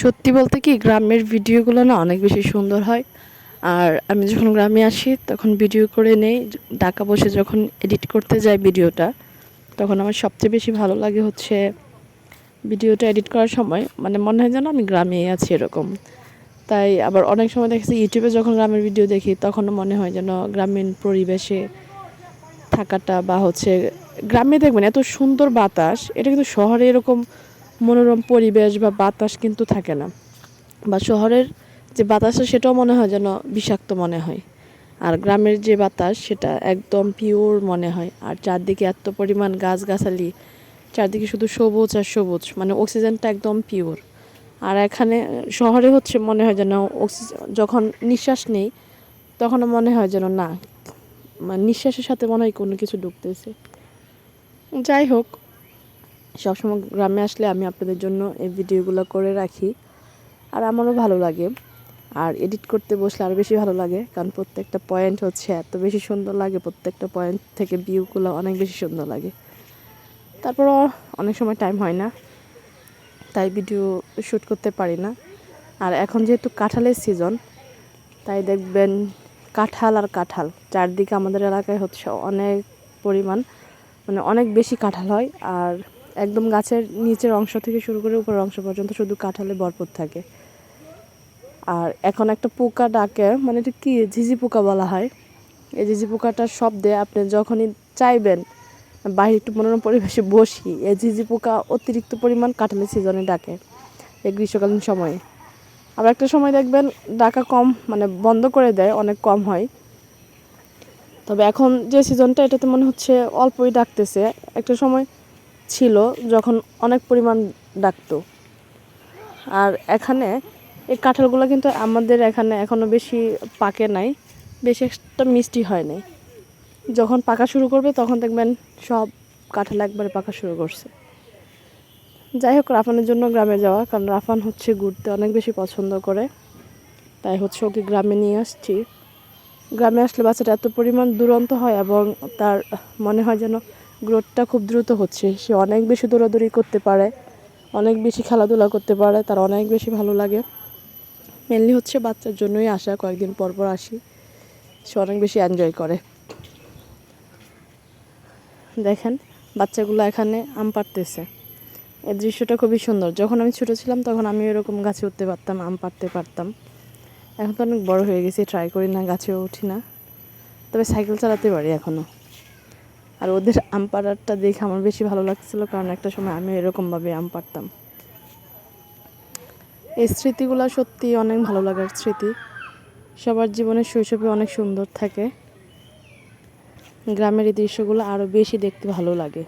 সত্যি বলতে কি, গ্রামের ভিডিওগুলো না অনেক বেশি সুন্দর হয়। আর আমি যখন গ্রামে আসি, তখন ভিডিও করে নেই। ঢাকা বসে যখন এডিট করতে যাই ভিডিওটা, তখন আমার সবচেয়ে বেশি ভালো লাগে হচ্ছে ভিডিওটা এডিট করার সময়। মানে মনে হয় যেন আমি গ্রামেই আছি এরকম। তাই আবার অনেক সময় দেখেছি ইউটিউবে যখন গ্রামের ভিডিও দেখি, তখনও মনে হয় যেন গ্রামীণ পরিবেশে থাকাটা বা হচ্ছে, গ্রামে দেখবেন এত সুন্দর বাতাস, এটা কিন্তু শহরে এরকম মনোরম পরিবেশ বা বাতাস কিন্তু থাকে না। বা শহরের যে বাতাসটা, সেটাও মনে হয় যেন বিষাক্ত মনে হয়। আর গ্রামের যে বাতাস, সেটা একদম পিওর মনে হয়। আর চারদিকে এত পরিমাণ গাছগাছালি, চারদিকে শুধু সবুজ আর সবুজ মানে অক্সিজেনটা একদম পিওর আর এখানে, শহরে হচ্ছে মনে হয় যেন অক্সিজেন যখন নিঃশ্বাস নেই তখন মনে হয় যেন না মানে নিঃশ্বাসের সাথে মনে হয় কোনো কিছু ঢুকতেছে যাই হোক সবসময় গ্রামে আসলে আমি আপনাদের জন্য এই ভিডিওগুলো করে রাখি। আর আমারও ভালো লাগে। আর এডিট করতে বসলে আরও বেশি ভালো লাগে। কারণ প্রত্যেকটা পয়েন্ট হচ্ছে এত বেশি সুন্দর লাগে, প্রত্যেকটা পয়েন্ট থেকে ভিউগুলো অনেক বেশি সুন্দর লাগে। তারপরও অনেক সময় টাইম হয় না, তাই ভিডিও শ্যুট করতে পারি না। আর এখন যেহেতু কাঁঠালের সিজন তাই দেখবেন কাঁঠাল আর কাঁঠাল, চারদিকে আমাদের এলাকায় হচ্ছে অনেক পরিমাণ মানে অনেক বেশি কাঁঠাল হয়। আর একদম গাছের নিচের অংশ থেকে শুরু করে উপরের অংশ পর্যন্ত শুধু কাঁঠালে ভরপুর থাকে। আর এখন একটা পোকা ডাকে মানে এটা কি? ঝিঝি পোকা বলা হয়। এই ঝিঝি পোকাটার শব্দে আপনি যখনই চাইবেন বাইরে একটু মনোরম পরিবেশে বসি, এই ঝিঝি পোকা অতিরিক্ত পরিমাণ কাঁঠালের সিজনে ডাকে এই গ্রীষ্মকালীন সময়ে। আবার একটা সময় দেখবেন ডাকা কম মানে বন্ধ করে দেয়, অনেক কম হয়। তবে এখন যে সিজনটা এটাতে মনে হচ্ছে অল্পই ডাকতেছে। একটা সময় ছিল যখন অনেক পরিমাণ ডাকতো। আর এখানে এই কাঁঠালগুলো কিন্তু আমাদের এখানে এখনও বেশি পাকে নাই, বেশি একটা মিষ্টি হয় নাই। যখন পাকা শুরু করবে তখন দেখবেন সব কাঁঠাল একবারে পাকা শুরু করছে। যাই হোক, রাফানের জন্য গ্রামে যাওয়া, কারণ রাফান হচ্ছে ঘুরতে অনেক বেশি পছন্দ করে। তাই হচ্ছে ওকে গ্রামে নিয়ে আসছি। গ্রামে আসলে বাচ্চাটা এত পরিমাণ দুরন্ত হয় এবং তার মনে হয় যেন গ্রোথটা খুব দ্রুত হচ্ছে। সে অনেক বেশি দৌড়াদৌড়ি করতে পারে, অনেক বেশি খেলাধুলা করতে পারে, তার অনেক বেশি ভালো লাগে। মেনলি হচ্ছে বাচ্চার জন্যই আসা, কয়েকদিন পর পর আসি। সে অনেক বেশি এনজয় করে। দেখেন, বাচ্চাগুলো এখানে আম পাড়তেছে। এই দৃশ্যটা খুবই সুন্দর। যখন আমি ছোটো ছিলাম, তখন আমি এরকম গাছে উঠতে পারতাম, আম পাড়তে পারতাম। এখন তো অনেক বড় হয়ে গেছি ট্রাই করি না গাছেও উঠি না। তবে সাইকেল চালাতে পারি এখনও আর ওদের আম পাড়ারটা দেখে আমার বেশি ভালো লাগছিল, কারণ একটা সময় আমি এরকমভাবে আম পাড়তাম। এই স্মৃতিগুলো সত্যি অনেক ভালো লাগার স্মৃতি। সবার জীবনে শৈশবে অনেক সুন্দর থাকে। গ্রামের এই দৃশ্যগুলো আরও বেশি দেখতে ভালো লাগে।